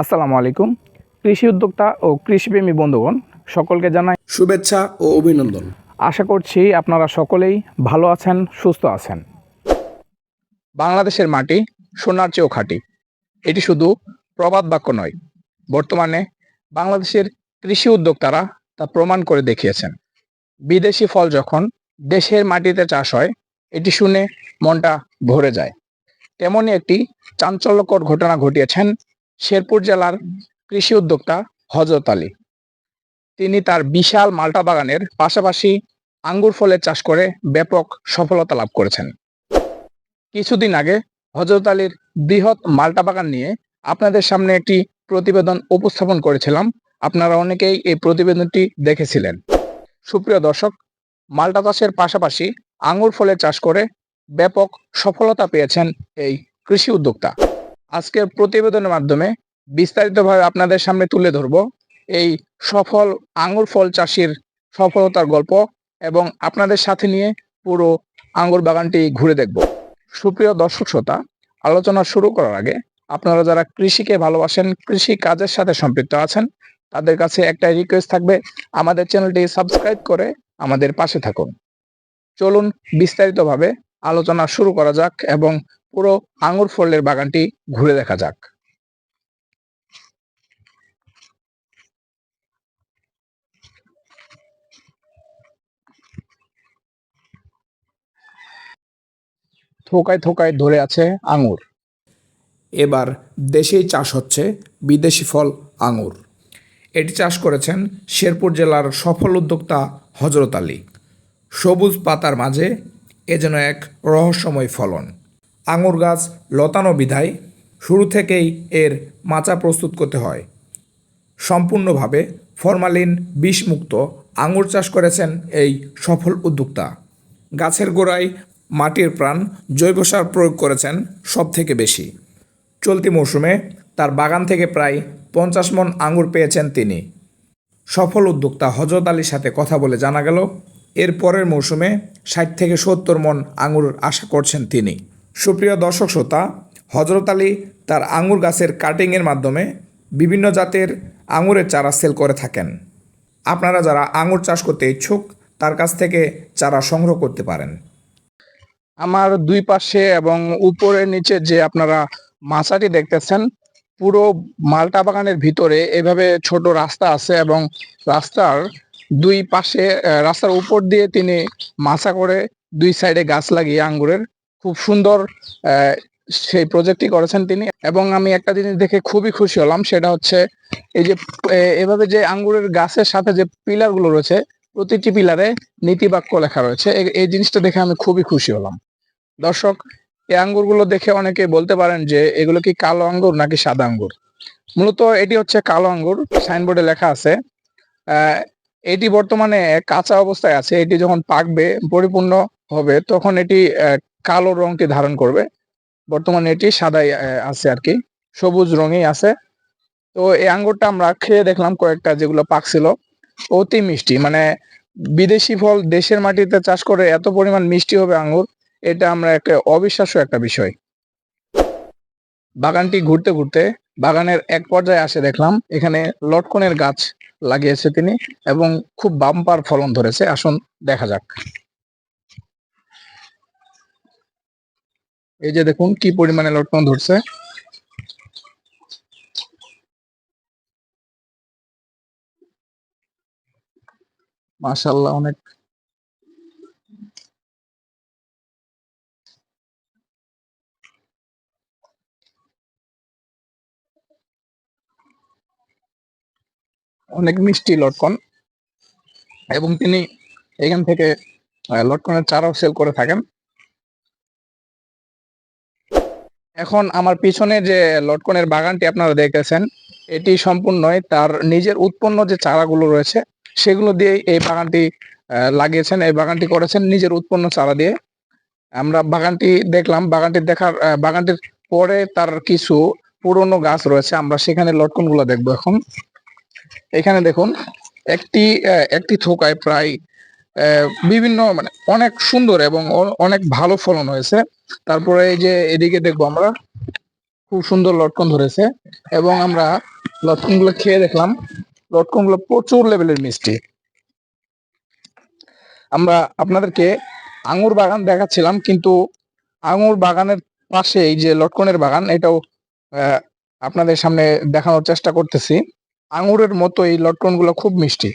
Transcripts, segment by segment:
আসসালামু আলাইকুম। কৃষি উদ্যোক্তা ও কৃষিপ্রেমী বন্ধুগণ সকলকে জানাই শুভেচ্ছা ও অভিনন্দন। আশা করছি আপনারা সকলেই ভালো আছেন সুস্থ আছেন। বাংলাদেশের মাটি সোনার চেয়েও খাঁটি। এটি শুধু প্রবাদ বাক্য নয় বর্তমানে বাংলাদেশের কৃষি উদ্যোক্তারা তা প্রমাণ করে দেখিয়েছেন। বিদেশি ফল যখন দেশের মাটিতে চাষ হয় এটি শুনে মনটা ভরে যায়। তেমনই একটি চাঞ্চল্যকর ঘটনা ঘটিয়েছেন শেরপুর জেলার কৃষি উদ্যোক্তা হজরত আলী। তিনি তার বিশাল মাল্টা বাগানের পাশাপাশি আঙ্গুর ফলের চাষ করে ব্যাপক সফলতা লাভ করেছেন। কিছুদিন আগে হজরত আলীর বৃহৎ মাল্টা বাগান নিয়ে আপনাদের সামনে একটি প্রতিবেদন উপস্থাপন করেছিলাম। আপনারা অনেকেই এই প্রতিবেদনটি দেখেছিলেন। সুপ্রিয় দর্শক, মাল্টা চাষের পাশাপাশি আঙ্গুর ফলের চাষ করে ব্যাপক সফলতা পেয়েছেন এই কৃষি উদ্যোক্তা। আজকের প্রতিবেদনের মাধ্যমে বিস্তারিতভাবে আপনাদের সামনে তুলে ধরব। এই সফল আঙ্গুর ফল চাষির সফলতার গল্প এবং আপনাদের সাথে নিয়ে পুরো আঙ্গুর বাগানটি ঘুরে দেখব। সুপ্রিয় দর্শক শ্রোতা, আলোচনা শুরু করার আগে আপনারা যারা কৃষিকে ভালোবাসেন, কৃষি কাজের সাথে সম্পৃক্ত আছেন, তাদের কাছে একটা রিকোয়েস্ট থাকবে। আমাদের চ্যানেলটি সাবস্ক্রাইব করে আমাদের পাশে থাকুন। চলুন বিস্তারিতভাবে আলোচনা শুরু করা যাক এবং পুরো আঙ্গুর ফলের বাগানটি ঘুরে দেখা যাক। থোকায় থোকায় ধরে আছে আঙুর। এবার দেশেই চাষ হচ্ছে বিদেশি ফল, আঙুর। এটি চাষ করেছেন শেরপুর জেলার সফল উদ্যোক্তা হজরত আলী। সবুজ পাতার মাঝে এ যেন এক রহস্যময় ফলন। আঙুর গাছ লতানো বিধায় শুরু থেকেই এর মাচা প্রস্তুত করতে হয়। সম্পূর্ণভাবে ফরমালিন বিষমুক্ত আঙুর চাষ করেছেন এই সফল উদ্যোক্তা। গাছের গোড়ায় মাটির প্রাণ জৈব সার প্রয়োগ করেছেন সব থেকে বেশি। চলতি মৌসুমে তার বাগান থেকে প্রায় পঞ্চাশ মন আঙুর পেয়েছেন তিনি। সফল উদ্যোক্তা হজরত আলীর সাথে কথা বলে জানা গেল, এর পরের মৌসুমে ষাট থেকে সত্তর মন আঙুর আশা করছেন তিনি। সুপ্রিয় দর্শক শ্রোতা, হজরত আলী তার আঙুর গাছের কাটিংয়ের মাধ্যমে বিভিন্ন জাতের আঙুরের চারা সেল করে থাকেন। আপনারা যারা আঙুর চাষ করতে ইচ্ছুক, তার কাছ থেকে চারা সংগ্রহ করতে পারেন। আমার দুই পাশে এবং উপরে নিচে যে আপনারা মাচাটি দেখতেছেন, পুরো মালটা বাগানের ভিতরে এভাবে ছোট রাস্তা আছে এবং রাস্তার দুই পাশে রাস্তার উপর দিয়ে তিনি মাছা করে দুই সাইডে গাছ লাগিয়ে আঙ্গুরের খুব সুন্দর সেই প্রজেক্টটি করেছেন তিনি। এবং আমি একটা জিনিস দেখে খুবই খুশি হলাম, সেটা হচ্ছে এই যে এভাবে যে আঙ্গুরের গাছের সাথে যে পিলারগুলো রয়েছে প্রতিটি পিলারে নীতিবাক্য লেখা রয়েছে। এই জিনিসটা দেখে আমি খুবই খুশি হলাম। দর্শক, এই আঙ্গুরগুলো দেখে অনেকে বলতে পারেন যে, এগুলো কি কালো আঙ্গুর নাকি সাদা আঙ্গুর? মূলত এটি হচ্ছে কালো আঙ্গুর, সাইনবোর্ডে লেখা আছে। এটি বর্তমানে কাঁচা অবস্থায় আছে। এটি যখন পাকবে, পরিপূর্ণ হবে, তখন এটি কালো রংটি ধারণ করবে। বর্তমানে এটি সাদাই আছে আর কি, সবুজ রঙেই আছে। তো এই আঙ্গুরটা আমরা খেয়ে দেখলাম কয়েকটা যেগুলো পাকছিল অতি মিষ্টি। মানে বিদেশি ফল দেশের মাটিতে চাষ করে এত পরিমাণ মিষ্টি হবে আঙ্গুর, এটা আমরা একটা অবিশ্বাস্য একটা বিষয়। বাগানটি ঘুরতে ঘুরতে বাগানের এক পর্যায়ে আসে দেখলাম, এখানে লটকনের গাছ লাগিয়েছে তিনি এবং খুব বাম্পার ফলন ধরেছে। আসুন দেখা যাক। এই যে দেখুন কি পরিমাণে লটকন ধরছে। মাশাল্লাহ অনেক অনেক মিষ্টি লটকন এবং তিনি এখান থেকে লটকনের চারাও সেল করে থাকেন। এখন আমার পিছনে যে লটকনের বাগানটি আপনারা দেখেছেন এটি সম্পূর্ণই তার নিজের উৎপন্ন যে চারাগুলো রয়েছে সেগুলো দিয়ে এই বাগানটি লাগিয়েছেন, এই বাগানটি করেছেন নিজের উৎপন্ন চারা দিয়ে। আমরা বাগানটি দেখলাম, বাগানটি দেখার বাগানটির পরে তার কিছু পুরনো গাছ রয়েছে, আমরা সেখানে লটকনগুলো দেখব এখন। এখানে দেখুন, একটি একটি থোকায় প্রায় বিভিন্ন মানে অনেক সুন্দর এবং অনেক ভালো ফলন হয়েছে। তারপরে এই যে এদিকে দেখব আমরা, খুব সুন্দর লটকন ধরেছে এবং আমরা লটকনগুলো খেয়ে দেখলাম। লটকনগুলো প্রচুর লেভেলের মিষ্টি। আমরা আপনাদেরকে আঙুর বাগান দেখাচ্ছিলাম, কিন্তু আঙুর বাগানের পাশে এই যে লটকনের বাগান, এটাও আপনাদের সামনে দেখানোর চেষ্টা করতেছি। আঙুরের মতো এই লটকনগুলো খুব মিষ্টি।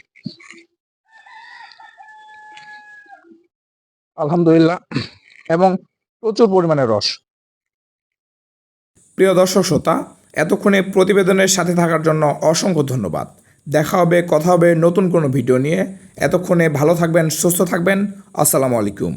আলহামদুলিল্লাহ। এবং প্রচুর পরিমাণে রস। প্রিয় দর্শক, শ্রোতা, এতক্ষণে প্রতিবেদনের সাথে থাকার জন্য অসংখ্য ধন্যবাদ। দেখা হবে, কথা হবে নতুন কোনো ভিডিও নিয়ে। এতক্ষণে ভালো থাকবেন, সুস্থ থাকবেন। আসসালামু আলাইকুম।